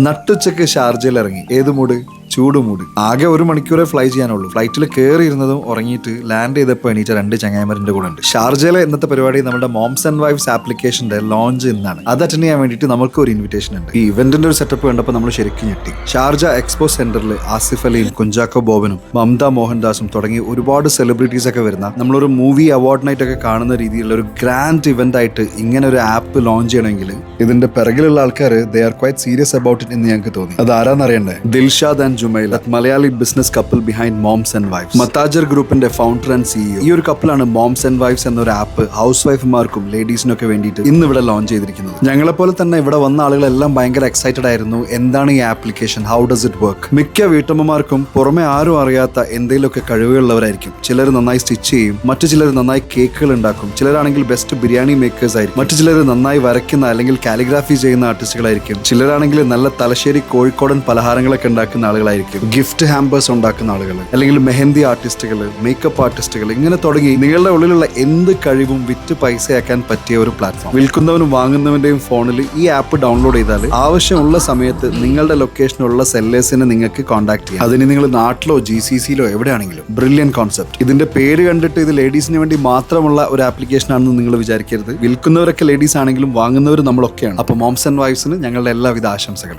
നട്ടുച്ചക്ക് ഷാർജയിൽ ഇറങ്ങി ഏത് മൂഡ് ചൂട് മൂട്. ആകെ ഒരു മണിക്കൂറേ ഫ്ലൈ ചെയ്യാനുള്ളൂ. ഫ്ലൈറ്റിൽ കയറി ഇരുന്നതും ഉറങ്ങിയിട്ട് ലാൻഡ് ചെയ്തപ്പോൾ എണീറ്റ രണ്ട് ചങ്ങായിമാരിന്റെ കൂടെ ഉണ്ട്. ഷാർജയിലെ ഇന്നത്തെ പരിപാടി നമ്മുടെ മോംസ് ആൻഡ് വൈഫ്സ് ആപ്ലിക്കേഷന്റെ ലോഞ്ച് എന്നാണ് അത് അറ്റൻഡ് ചെയ്യാൻ വേണ്ടിയിട്ട് നമുക്ക് ഒരു ഇൻവിറ്റേഷൻ ഉണ്ട്. ഈ ഇവന്റിന്റെ ഒരു സെറ്റപ്പ് കണ്ടപ്പോൾ നമ്മൾ ശരിക്കും ഞെട്ടി. ഷാർജ എക്സ്പോ സെന്ററിൽ ആസിഫ് അലിയും കുഞ്ചാക്കോ ബോബനും മമത മോഹൻദാസും തുടങ്ങി ഒരുപാട് സെലിബ്രിറ്റീസ് ഒക്കെ വരുന്ന നമ്മളൊരു മൂവി അവാർഡ് നൈറ്റ് ഒക്കെ കാണുന്ന രീതിയിലുള്ള ഒരു ഗ്രാൻഡ് ഇവന്റ് ആയിട്ട് ഇങ്ങനെ ഒരു ആപ്പ് ലോഞ്ച് ചെയ്യണമെങ്കിൽ ഇതിന്റെ പിറകിലുള്ള ആൾക്കാർ they are quite serious about it എന്ന് ഞങ്ങൾക്ക് തോന്നി. അത് ആരാന്നറിയണ്ടേ Dilshad and Jumail Malayali business couple behind moms and wifes മത്താജർ ഗ്രൂപ്പിന്റെ ഫൗണ്ടർ ആൻഡ് സിഇഒ ഈ ഒരു കപ്പിളാണ് മോംസ് ആൻഡ് വൈഫ്സ് എന്നൊരു ആപ്പ് ഹൗസ് വൈഫുമാർക്കും ലേഡീസിനൊക്കെ വേണ്ടിയിട്ട് ഇന്ന് ഇവിടെ ലോഞ്ച് ചെയ്തിരിക്കുന്നത്. ഞങ്ങളെ പോലെ തന്നെ ഇവിടെ വന്ന ആളുകളെല്ലാം ഭയങ്കര എക്സൈറ്റഡ് ആയിരുന്നു. എന്താണ് ഈ application how does it work മിക്ക വീട്ടമ്മമാർക്കും പുറമെ ആരും അറിയാത്ത എന്തെങ്കിലുമൊക്കെ കഴിവുകളുള്ളവരായിരിക്കും. ചിലർ നന്നായി സ്റ്റിച്ച് ചെയ്യും മറ്റു ചിലർ നന്നായി കേക്കുകൾ ഉണ്ടാക്കും. ചിലരാണെങ്കിൽ ബെസ്റ്റ് ബിരിയാണി മേക്കേഴ്സ് ആയിരിക്കും. മറ്റു ചിലർ നന്നായി വരയ്ക്കുന്ന അല്ലെങ്കിൽ കാലിഗ്രാഫി ചെയ്യുന്ന ആർട്ടിസ്റ്റുകളായിരിക്കും ചിലരാണെങ്കിൽ നല്ല തലശ്ശേരി കോഴിക്കോടൻ പലഹാരങ്ങളൊക്കെ ഉണ്ടാക്കുന്ന ആളുകളായിരിക്കും. ഗിഫ്റ്റ് ഹാമ്പേഴ്സ് ഉണ്ടാക്കുന്ന ആളുകൾ അല്ലെങ്കിൽ മെഹന്തി ആർട്ടിസ്റ്റുകൾ മേക്കപ്പ് ആർട്ടിസ്റ്റുകൾ ഇങ്ങനെ തുടങ്ങി നിങ്ങളുടെ ഉള്ളിലുള്ള എന്ത് കഴിവും വിറ്റ് പൈസയാക്കാൻ പറ്റിയ ഒരു പ്ലാറ്റ്ഫോം വിൽക്കുന്നവനും വാങ്ങുന്നവന്റെയും ഫോണിൽ ഈ ആപ്പ് ഡൗൺലോഡ് ചെയ്താൽ ആവശ്യമുള്ള സമയത്ത് നിങ്ങളുടെ ലൊക്കേഷനിലുള്ള സെല്ലേഴ്സിനെ നിങ്ങൾക്ക് കോൺടാക്ട് ചെയ്യാം. അതിന് നിങ്ങൾ നാട്ടിലോ ജി സി സിയിലോ എവിടെയാണെങ്കിലും. ബ്രില്യൻ കോൺസെപ്റ്റ് ഇതിന്റെ പേര് കണ്ടിട്ട് ഇത് ലേഡീസിന് വേണ്ടി മാത്രമുള്ള ഒരു ആപ്ലിക്കേഷൻ ആണെന്ന് നിങ്ങൾ വിചാരിക്കരുത്. വിൽക്കുന്നവരൊക്കെ ലേഡീസ് ആണെങ്കിലും വാങ്ങുന്നവർ നമ്മളൊക്കെയാണ്. അപ്പോൾ മോംസ് ആൻഡ് വൈഫ്സിന് ഞങ്ങളുടെ എല്ലാവിധ ആശംസകളും.